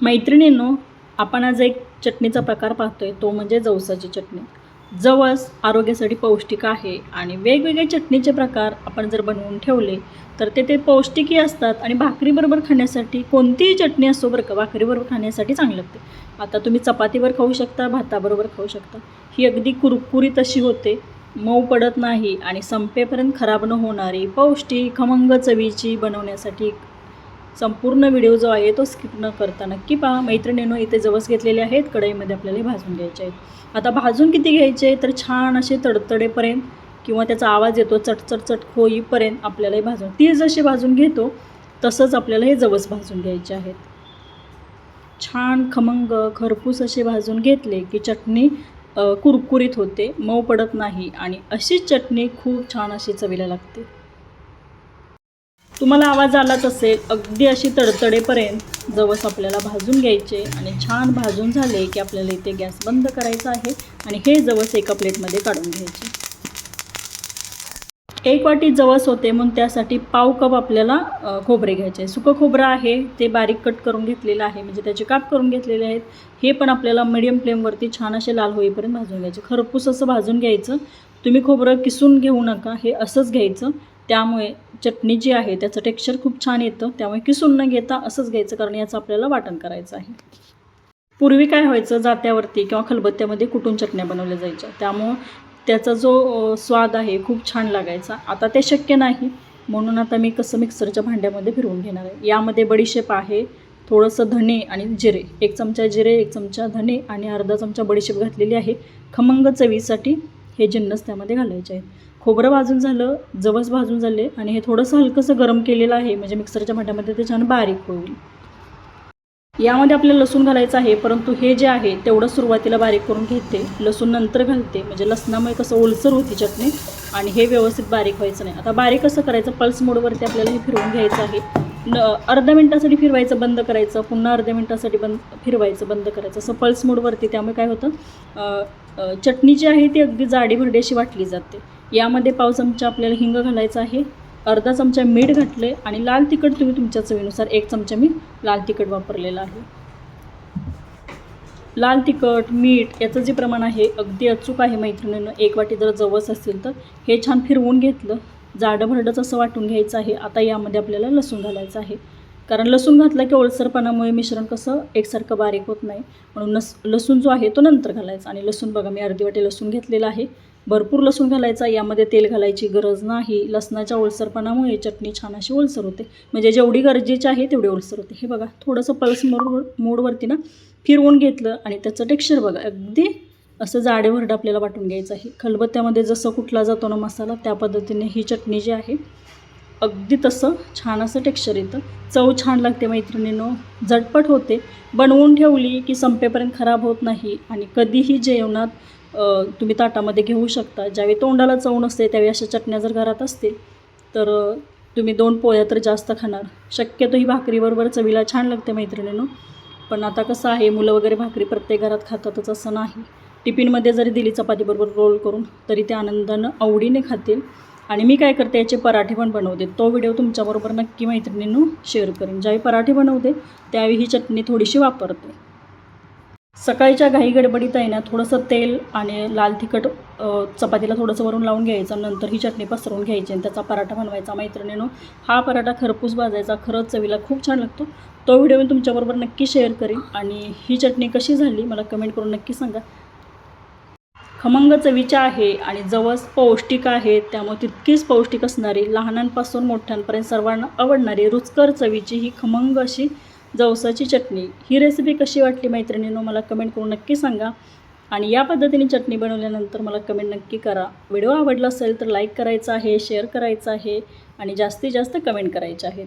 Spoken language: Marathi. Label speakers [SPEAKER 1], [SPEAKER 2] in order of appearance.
[SPEAKER 1] मैत्रिणींनो आपण आज एक चटणीचा प्रकार पाहतो आहे तो म्हणजे जवसाची चटणी. जवस आरोग्यासाठी पौष्टिक आहे आणि वेगवेगळे चटणीचे प्रकार आपण जर बनवून ठेवले तर ते ते पौष्टिकही असतात आणि भाकरीबरोबर खाण्यासाठी कोणतीही चटणी असो बरं का भाकरीबरोबर खाण्यासाठी चांगलं लागते आता तुम्ही चपातीवर खाऊ शकता भाताबरोबर खाऊ शकता. ही अगदी कुरकुरीत अशी होते मऊ पडत नाही आणि संपेपर्यंत खराब न होणारी पौष्टिक खमंग चवीची बनवण्यासाठी संपूर्ण व्हिडिओ जो आहे तो स्किप न करता नक्की पहा. मैत्रिणीनं इथे जवस घेतलेले आहेत. कढईमध्ये आपल्याला भाजून घ्यायचे आहेत. आता भाजून किती घ्यायचे तर छान असे तडतडेपर्यंत किंवा त्याचा आवाज येतो चटचट चट होईपर्यंत आपल्याला हे भाजून ती जशी भाजून घेतो तसंच आपल्याला हे जवस भाजून घ्यायचे आहेत. छान खमंग खरपूस असे भाजून घेतले की चटणी कुरकुरीत होते मऊ पडत नाही आणि अशीच चटणी खूप छान अशी चवीला लागते. तुम्हाला आवाज आलाच असेल अगदी अशी तडतडेपर्यंत जवस आपल्याला भाजून घ्यायचे आणि छान भाजून झाले की आपल्याला इथे गॅस बंद करायचा आहे आणि हे जवस एका प्लेटमध्ये काढून घ्यायचे. एक वाटी जवस होते म्हणून त्यासाठी पाव कप आपल्याला खोबरे घ्यायचे. आहे सुकं खोबरं आहे ते बारीक कट करून घेतलेलं आहे म्हणजे त्याचे काप करून घेतलेले आहेत. हे पण आपल्याला मिडियम फ्लेमवरती छान असे लाल होईपर्यंत भाजून घ्यायचे. खरपूस असं भाजून घ्यायचं. तुम्ही खोबरं किसून घेऊ नका हे असंच घ्यायचं. त्यामुळे चटणी जी आहे त्याचं टेक्स्चर खूप छान येतं. त्यामुळे किसून न घेता असंच घ्यायचं कारण याचं आपल्याला वाटण करायचं आहे. पूर्वी काय व्हायचं जात्यावरती किंवा खलबत्त्यामध्ये कुटून चटण्या बनवल्या जायच्या. त्यामुळं त्याचा जो स्वाद आहे खूप छान लागायचा. आता ते शक्य नाही. म्हणून आता मी कसं मिक्सरच्या भांड्यामध्ये फिरवून घेणार आहे. यामध्ये बडीशेप आहे थोडंसं धणे आणि जिरे. एक चमचा जिरे एक चमचा धणे आणि अर्धा चमचा बडीशेप घातलेली आहे. खमंग चवीसाठी हे जिन्नस त्यामध्ये घालायचे आहेत. खोबरं भाजून झालं जवस भाजून झाले आणि हे थोडंसं हलकंसं गरम केलेलं आहे. म्हणजे मिक्सरच्या भांड्यामध्ये ते छान बारीक होईल. यामध्ये आपल्याला लसूण घालायचं आहे परंतु हे जे आहे तेवढं सुरुवातीला बारीक करून घेते. लसूण नंतर घालते. म्हणजे लसणामुळे कसं ओलसर होती चटणी आणि हे व्यवस्थित बारीक व्हायचं नाही. आता बारीक कसं करायचं? पल्स मोडवरती आपल्याला हे फिरवून घ्यायचं आहे. न अर्ध्या मिनटासाठी फिरवायचं बंद करायचं. पुन्हा अर्ध्या मिनटासाठी बंद फिरवायचं बंद करायचं. असं पल्स मोडवरती त्यामुळे काय होतं? चटणी जी आहे ती अगदी जाडी भरडी अशी वाटली जाते. यामध्ये पाव चमचा आपल्याला हिंग घालायचा आहे. अर्धा चमचा मीठ घातले आणि लाल तिखट तुम्ही तुमच्या चवीनुसार एक चमचा मी लाल तिखट वापरलेला आहे. लाल तिखट मीठ याचं जे प्रमाण आहे अगदी अचूक आहे मैत्रिणीनं. एक वाटी जर जवस असेल तर हे छान फिरवून घेतलं. जाडं भरडंच असं वाटून घ्यायचं आहे. आता यामध्ये आपल्याला लसूण घालायचं आहे. कारण लसूण घातलं की ओळसरपणामुळे मिश्रण कसं एकसारखं बारीक होत नाही. म्हणून लस लसूण जो आहे तो नंतर घालायचा. आणि लसूण बघा मी अर्धी वाटी लसूण घेतलेला आहे. भरपूर लसूण घालायचा यामध्ये तेल घालायची गरज नाही. लसणाच्या ओलसरपणामुळे चटणी छान अशी ओलसर होते. म्हणजे जेवढी गरजेची आहे तेवढी ओलसर होते. हे बघा थोडंसं पल्स मोडवर मोडवरती ना फिरवून घेतलं आणि त्याचं टेक्स्चर बघा अगदी असं जाडेभरडं आपल्याला वाटून घ्यायचं आहे. खलबत्त्यामध्ये जसं कुठला जातो ना मसाला त्या पद्धतीने ही चटणी जी आहे अगदी तसं छान असं टेक्स्चर येतं. चव छान लागते मैत्रिणीनो. झटपट होते. बनवून ठेवली की संपेपर्यंत खराब होत नाही आणि कधीही जेवणात तुम्ही ताटामध्ये घेऊ शकता. ज्यावेळी तोंडाला चव नसते त्यावेळी अशा चटण्या जर घरात असतील तर तुम्ही दोन पोळ्या तर जास्त खाणार. शक्यतो ही भाकरीबरोबर चवीला छान लागते मैत्रिणीनं. पण आता कसं आहे मुलं वगैरे भाकरी प्रत्येक घरात खातातच असं नाही. टिफिनमध्ये जरी दिली चपातीबरोबर रोल करून तरी ते आनंदानं आवडीने खातील. आणि मी काय करते याचे पराठे पण बनवते. तो व्हिडिओ तुमच्याबरोबर नक्की मैत्रिणींनो शेअर करेन. ज्यावेळी पराठे बनवते त्यावेळी ही चटणी थोडीशी वापरते. सकाळच्या घाई गडबडीत आहे ना थोडंसं तेल आणि लाल तिखट चपातीला थोडंसं वरून लावून घ्यायचं नंतर ही चटणी पसरवून घ्यायची आणि त्याचा पराठा बनवायचा. मैत्रिणीनं हा पराठा खरपूस भाजायचा खरंच चवीला खूप छान लागतो. तो व्हिडिओ मी तुमच्याबरोबर नक्की शेअर करेन आणि ही चटणी कशी झाली मला कमेंट करून नक्की सांगा. खमंग चवीची आहे आणि जवस पौष्टिक आहे त्यामुळे तितकीच पौष्टिक असणारी लहानांपासून मोठ्यांपर्यंत सर्वांना आवडणारी रुचकर चवीची ही खमंग अशी जवसाची चटणी. ही रेसिपी कशी वाटली मैत्रिणींनो मला कमेंट करून नक्की सांगा. आणि या पद्धतीने चटणी बनवल्यानंतर मला कमेंट नक्की करा. व्हिडिओ आवडला असेल तर लाईक करायचा आहे शेअर करायचा आहे आणि जास्तीत जास्त कमेंट करायचे आहेत.